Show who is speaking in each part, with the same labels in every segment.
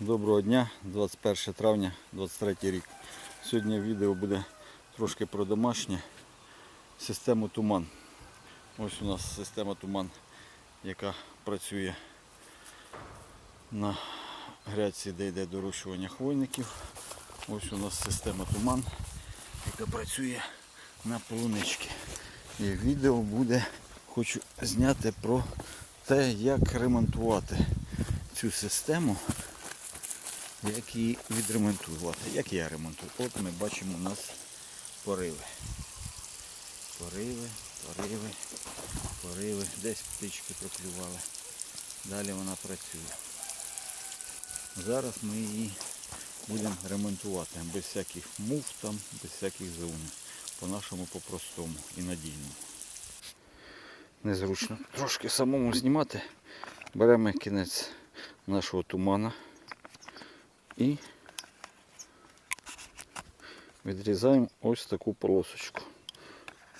Speaker 1: Доброго дня, 21 травня 23 рік. Сьогодні відео буде трошки про домашнє систему туман. Ось у нас система туман, яка працює на грядці, де йде дорощування хвойників. Ось у нас система туман, яка працює на полунички. І відео буде, хочу зняти про те, як ремонтувати цю систему як її відремонтувати. Як я ремонтую? От ми бачимо у нас пориви. Пориви, пориви, пориви. Десь птички проклювали. Далі вона працює. Зараз ми її будемо ремонтувати без всяких мув там, без всяких заумів. По-нашому, по-простому і надійному. Незручно трошки самому знімати. Беремо кінець нашого тумана і відрізаємо ось таку полосочку.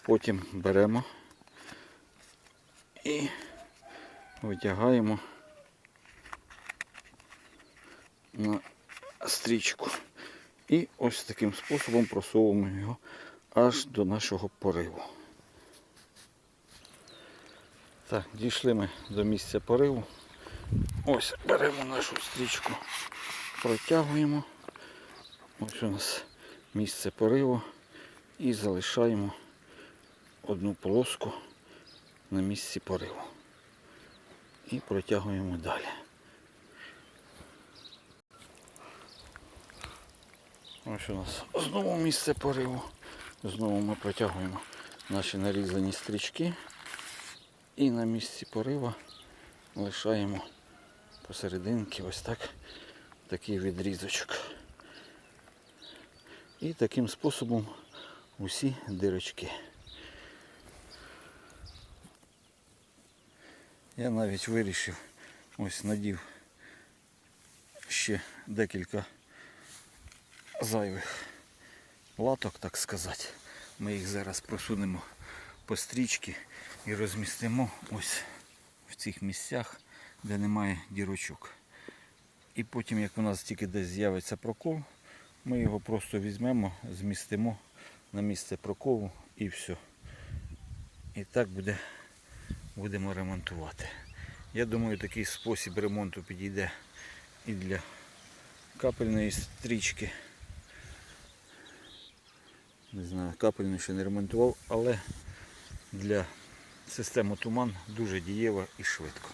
Speaker 1: Потім беремо і витягаємо на стрічку. І ось таким способом просовуємо його аж до нашого пориву. Так, дійшли ми до місця пориву. Ось беремо нашу стрічку, протягуємо. Ось у нас місце пориву і залишаємо одну полоску на місці пориву. І протягуємо далі. Ось у нас знову місце пориву. Знову ми протягуємо наші нарізані стрічки і на місці порива лишаємо посерединки ось так такий відрізочок. І таким способом усі дирочки. Я навіть вирішив, ось надів ще декілька зайвих латок, так сказати. Ми їх зараз просунемо по стрічки і розмістимо ось в цих місцях, де немає дірочок. І потім, як у нас тільки десь з'явиться прокол, ми його просто візьмемо, змістимо на місце проколу і все. І так буде, будемо ремонтувати. Я думаю, такий спосіб ремонту підійде і для капельної стрічки. Не знаю, капельну ще не ремонтував, але для системи туман дуже дієва і швидко.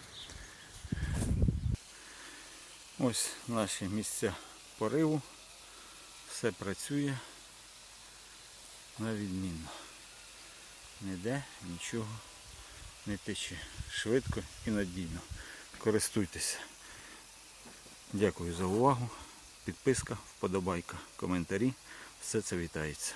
Speaker 1: Ось наші місця пориву. Все працює на відмінно. Ніде нічого не тече. Швидко і надійно. Користуйтеся. Дякую за увагу. Підписка, вподобайка, коментарі. Все це вітається.